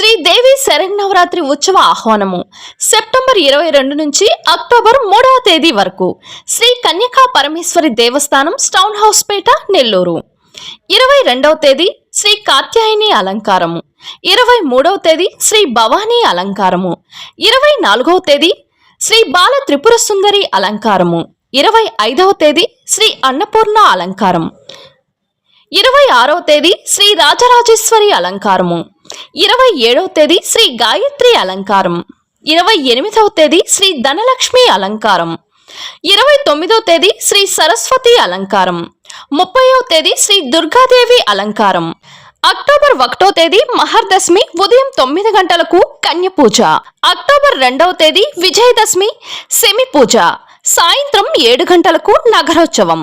శ్రీదేవి శరన్నవరాత్రి ఉత్సవ ఆహ్వానము. సెప్టెంబర్ ఇరవై రెండు నుంచి అక్టోబర్ మూడవ తేదీ వరకు శ్రీ కన్యకా పరమేశ్వరి దేవస్థానం స్టౌన్ హౌస్ పేట నెల్లూరు. ఇరవై రెండవ తేదీ శ్రీ కాత్యాయని అలంకారము. ఇరవై మూడవ తేదీ శ్రీ భవానీ అలంకారము. ఇరవై నాలుగవ తేదీ శ్రీ బాల త్రిపుర సుందరి అలంకారము. ఇరవై ఐదవ తేదీ శ్రీ అన్నపూర్ణ అలంకారం. ఇరవై ఆరవ తేదీ శ్రీ రాజరాజేశ్వరి అలంకారము. ఇరవై ఏడవ తేదీ శ్రీ గాయత్రి అలంకారం. ఇరవై ఎనిమిదవ తేదీ శ్రీ ధనలక్ష్మి అలంకారం. ఇరవై తొమ్మిదవ తేదీ శ్రీ సరస్వతి అలంకారం. ముప్పైవ తేదీ శ్రీ దుర్గాదేవి అలంకారం. అక్టోబర్ ఒకటో తేదీ మహర్దశమి ఉదయం తొమ్మిది గంటలకు కన్య పూజ అక్టోబర్ రెండవ తేదీ విజయదశమి సెమి పూజ సాయంత్రం ఏడు గంటలకు నగరోత్సవం.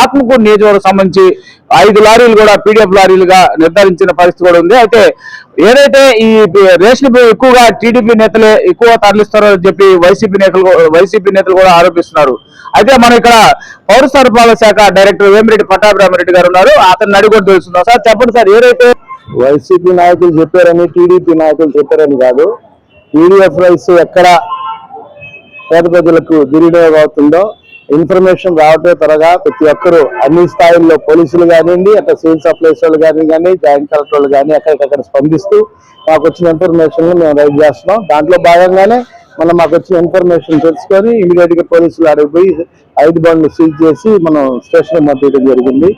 ఆత్మకూరు నియోజకవర్గం సంబంధించి ఐదు లారీలు కూడా పీడిఎఫ్ లారీలుగా నిర్ధారించిన పరిస్థితి కూడా ఉంది. అయితే ఏదైతే ఈ రేషన్ ఎక్కువగా టీడీపీ నేతలే ఎక్కువ తరలిస్తారో చెప్పి వైసీపీ నేతలు వైసీపీ నేతలు కూడా ఆరోపిస్తున్నారు. అయితే మనం ఇక్కడ పౌర సరఫరాల శాఖ డైరెక్టర్ వేమిరెడ్డి పట్టాభిరామరెడ్డి గారు ఉన్నారు. అతను అడిగి కూడా తెలుస్తున్నాం సార్ చెప్పండి సార్ ఏదైతే వైసీపీ నాయకులు చెప్పారని టీడీపీ నాయకులు చెప్పారని కాదు పీడీఎఫ్ రైస్ ఎక్కడ పేద ప్రజలకు దుర్వినియోగం అవుతుందో ఇన్ఫర్మేషన్ రావటం త్వరగా ప్రతి ఒక్కరూ అన్ని స్థాయిల్లో పోలీసులు కానివ్వండి అక్కడ సివిల్ సప్లైస్ వాళ్ళు కానీ కానీ జాయింట్ కలెక్టర్ వాళ్ళు కానీ అక్కడికక్కడ స్పందిస్తూ మాకు వచ్చిన ఇన్ఫర్మేషన్ మేము రైడ్ చేస్తున్నాం. దాంట్లో భాగంగానే మనం మాకు వచ్చిన ఇన్ఫర్మేషన్ తెలుసుకొని ఇమీడియట్గా పోలీసులు అడిగిపోయి ఐదు బండ్లు సీజ్ చేసి మనం స్టేషన్ పంపించడం జరిగింది.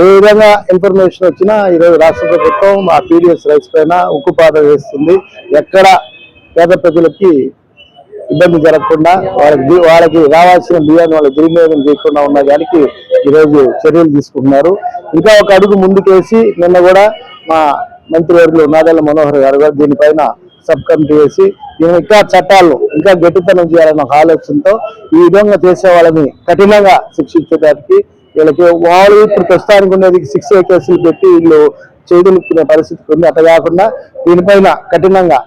ఏ విధంగా ఇన్ఫర్మేషన్ వచ్చినా ఈరోజు రాష్ట్ర ప్రభుత్వం ఆ పీడిఎస్ రైస్ పైన ఉక్కుపాత వేస్తుంది. ఎక్కడ పేద ప్రజలకి ఇబ్బంది జరగకుండా వాళ్ళకి వాళ్ళకి రావాల్సిన బియ్యాన్ని వాళ్ళకి దుర్వినియోగం చేయకుండా ఉన్న దానికి ఈరోజు చర్యలు తీసుకుంటున్నారు. ఇంకా ఒక అడుగు ముందుకేసి నిన్న కూడా మా మంత్రివర్గులు నాదల్ల మనోహర్ గారు కూడా దీనిపైన సబ్ కమిటీ వేసి దీని ఇంకా చట్టాలను ఇంకా గట్టితనం చేయాలన్న ఒక ఆలోచనతో ఈ విధంగా చేసే వాళ్ళని కఠినంగా శిక్షించడానికి వీళ్ళకి వాళ్ళు ఇప్పుడు ప్రస్తుతానికి ఉండేది సిక్స్ ఏ కేసులు పెట్టి వీళ్ళు చేయగలుగుతున్న పరిస్థితి ఉంది. అట్లా కాకుండా దీనిపైన కఠినంగా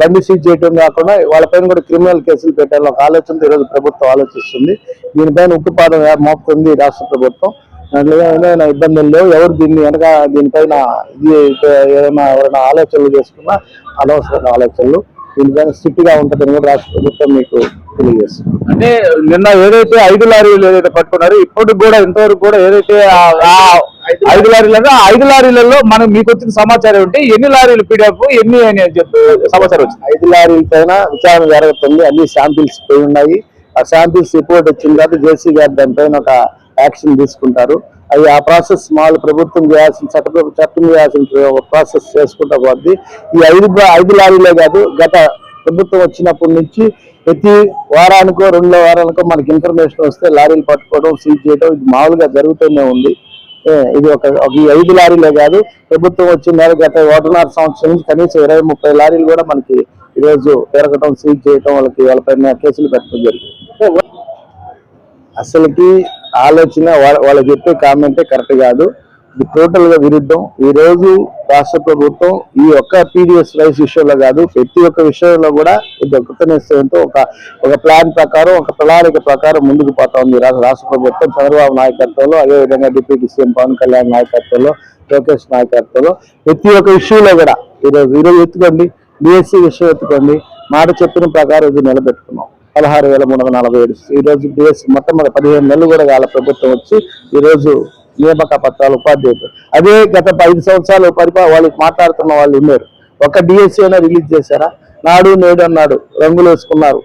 బండి సీజ్ చేయడం కాకుండా వాళ్ళపైన కూడా క్రిమినల్ కేసులు పెట్టాలని ఒక ఆలోచనతో ఈరోజు ప్రభుత్వం ఆలోచిస్తుంది. దీనిపైన ఉక్కుపాదం మోపుతుంది రాష్ట్ర ప్రభుత్వం. దాంట్లో ఏమైనా ఇబ్బందులు లేవు ఎవరు దీన్ని వెనక దీనిపైన ఇది ఏమైనా ఎవరైనా ఆలోచనలు చేసుకున్నా అనవసరమైన ఆలోచనలు దీనిపైన స్ట్రిక్ట్గా ఉంటుందని కూడా రాష్ట్ర ప్రభుత్వం మీకు తెలియజేస్తుంది. అంటే నిన్న ఏదైతే ఐదు లారీలు ఏదైతే పట్టుకున్నారో ఇప్పటికి కూడా ఇంతవరకు కూడా ఏదైతే ఐదు లారీలు అంటే ఆ ఐదు లారీలలో మనం మీకు వచ్చిన సమాచారం ఏంటి? ఎన్ని లారీలు పీడిఎఫ్ ఎన్ని అని చెప్పి సమాచారం వచ్చింది? ఐదు లారీల పైన విచారణ జరుగుతుంది. అన్ని శాంపిల్స్ పోయి ఉన్నాయి. ఆ శాంపిల్స్ రిపోర్ట్ వచ్చిన తర్వాత జేసీ గారు దానిపైన ఒక యాక్షన్ తీసుకుంటారు. అది ఆ ప్రాసెస్ మామూలు ప్రభుత్వం చేయాల్సిన చట్ట చట్టం చేయాల్సిన ప్రాసెస్ చేసుకుంటా పోద్ది. ఈ ఐదు ఐదు లారీలే కాదు గత ప్రభుత్వం వచ్చినప్పటి నుంచి ప్రతి వారానికో రెండో వారానికో మనకి ఇన్ఫర్మేషన్ వస్తే లారీలు పట్టుకోవడం సీజ్ చేయడం ఇది మామూలుగా జరుగుతూనే ఉంది. ఇది ఒక ఈ ఐదు లారీలే కాదు ప్రభుత్వం వచ్చిన గత ఒకటిన్నర సంవత్సరం నుంచి కనీసం ఇరవై ముప్పై లారీలు కూడా మనకి ఈరోజు తిరగటం సీజ్ చేయటం వాళ్ళకి వాళ్ళపైన కేసులు పెట్టడం జరిగింది. అసలుకి ఆలోచన వాళ్ళ వాళ్ళు చెప్పే కామెంటే కరెక్ట్ కాదు. ఇది టోటల్గా విరుద్ధం. ఈ రోజు రాష్ట్ర ప్రభుత్వం ఈ ఒక్క పీడిఎస్ రైస్ విషయంలో కాదు ప్రతి ఒక్క విషయంలో కూడా ఇది ఒక్క నిశ్చయంతో ఒక ఒక ప్లాన్ ప్రకారం ఒక ప్రణాళిక ప్రకారం ముందుకు పోతా ఉంది. రాష్ట్ర ప్రభుత్వం చంద్రబాబు నాయకత్వంలో అదేవిధంగా డిప్యూటీ సీఎం పవన్ కళ్యాణ్ నాయకత్వంలో లోకేష్ నాయకత్వంలో ప్రతి ఒక్క ఇష్యూలో కూడా ఈరోజు ఈరోజు ఎత్తుకోండి. బీఎస్సీ విషయం ఎత్తుకోండి. మాట చెప్పిన ప్రకారం ఇది నిలబెట్టుకున్నాం. పదహారు వేల మూడు వందల నలభై ఏడు ఈరోజు రోజు మొత్తం పదిహేను నెలలు కూడా వాళ్ళ ప్రభుత్వం వచ్చి ఈరోజు నియామక పత్రాలు ఉపాధ్యాయులు అదే గత ఐదు సంవత్సరాలు పరిపా వాళ్ళకి మాట్లాడుతున్న వాళ్ళు ఉన్నారు. ఒక డిఎస్సి అయినా రిలీజ్ చేశారా? నాడు నేడు అన్నాడు. రంగులు వేసుకున్నారు.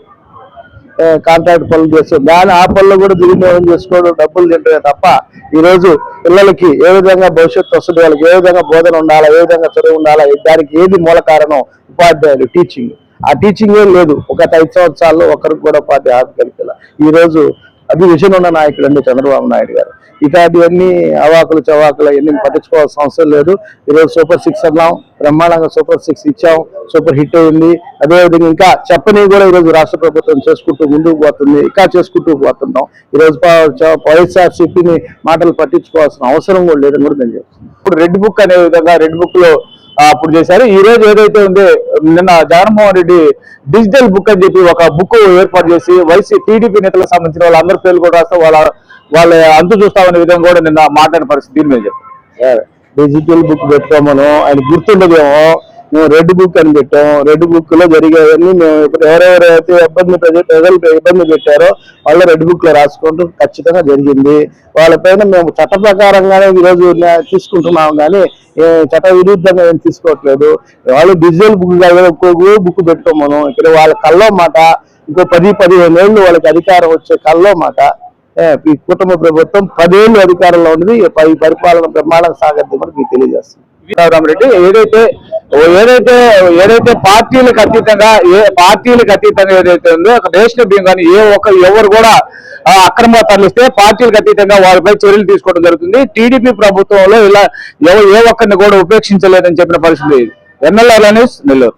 కాంట్రాక్ట్ పనులు చేస్తారు. దాని ఆ పనులు కూడా దుర్వినియోగం చేసుకోవడం డబ్బులు తింటే తప్ప ఈ రోజు పిల్లలకి ఏ విధంగా భవిష్యత్తు వస్తుంది? వాళ్ళకి ఏ విధంగా బోధన ఉండాలా? ఏ విధంగా చదువు ఉండాలా? దానికి ఏది మూల కారణం? ఉపాధ్యాయులు టీచింగ్ ఆ టీచింగ్ ఏం లేదు. ఒక ఐదు సంవత్సరాల్లో ఒకరికి కూడా ఉపాధ్యాయ ఆధికారికల ఈ రోజు అది విజన్ ఉన్న నాయకుడు అండి చంద్రబాబు నాయుడు గారు. ఇక అన్ని అవాకులు చవాకులు అవన్నీ పట్టించుకోవాల్సిన అవసరం లేదు. ఈరోజు సూపర్ సిక్స్ అన్నాం బ్రహ్మాండంగా సూపర్ సిక్స్ ఇచ్చాం సూపర్ హిట్ అయింది. అదేవిధంగా ఇంకా చెప్పని కూడా ఈరోజు రాష్ట్ర ప్రభుత్వం చేసుకుంటూ ముందుకు పోతుంది ఇంకా చేసుకుంటూ పోతున్నాం. ఈరోజు వైఎస్ఆర్ సిపిని మాటలు పట్టించుకోవాల్సిన అవసరం కూడా లేదని కూడా నేను చెప్తున్నాను. ఇప్పుడు రెడ్ బుక్ అనే విధంగా రెడ్ బుక్లో అప్పుడు చేశారు. ఈ రోజు ఏదైతే ఉందో నిన్న జగన్మోహన్ రెడ్డి డిజిటల్ బుక్ అని చెప్పి ఒక బుక్ ఏర్పాటు చేసి వైసీ టీడీపీ నేతలకు సంబంధించిన వాళ్ళందరూ పేర్లు కూడా రాస్తే వాళ్ళ వాళ్ళ అంతు చూస్తామనే విధంగా కూడా నిన్న మాట్లాడిన పరిస్థితి దీని మీద చెప్పారు. డిజిటల్ బుక్ పెట్టుకోమను. ఆయన గుర్తుండదేమో మేము రెడ్ బుక్ అని పెట్టాం రెడ్ బుక్లో జరిగేవన్నీ మేము ఇప్పుడు ఎవరెవరైతే ఇబ్బంది ప్రజలు ఇబ్బంది పెట్టారో వాళ్ళు రెడ్ బుక్లో రాసుకుంటూ ఖచ్చితంగా జరిగింది. వాళ్ళపైన మేము చట్ట ప్రకారంగానే ఈరోజు రోజు తీసుకుంటున్నాం కానీ ఏ చట్ట విరుద్ధంగా ఏం తీసుకోవట్లేదు. వాళ్ళు డిజిటల్ బుక్ బుక్ పెట్టుకోమను ఇక్కడ వాళ్ళ కల్లో మాట ఇంకో పది పదిహేను ఏళ్ళు వాళ్ళకి అధికారం వచ్చే కల్లో మాట. ఈ కుటుంబ ప్రభుత్వం పదేళ్ళు అధికారంలో ఉంది ఈ పరిపాలన బ్రహ్మాండంగా సాగద్ది మీకు తెలియజేస్తుంది రెడ్డి ఏదైతే ఏదైతే ఏదైతే పార్టీలకు అతీతంగా ఏ పార్టీలకు అతీతంగా ఏదైతే ఉందో ఒక రేషన్ బియ్యం కానీ ఏ ఒక్క ఎవరు కూడా అక్రమ అక్రమంగా తరలిస్తే పార్టీలకు అతీతంగా వారిపై చర్యలు తీసుకోవడం జరుగుతుంది. టీడీపీ ప్రభుత్వంలో ఇలా ఏ ఒక్కరిని కూడా ఉపేక్షించలేదని చెప్పిన పరిస్థితి. ఇది న్యూస్ నెల్లూరు.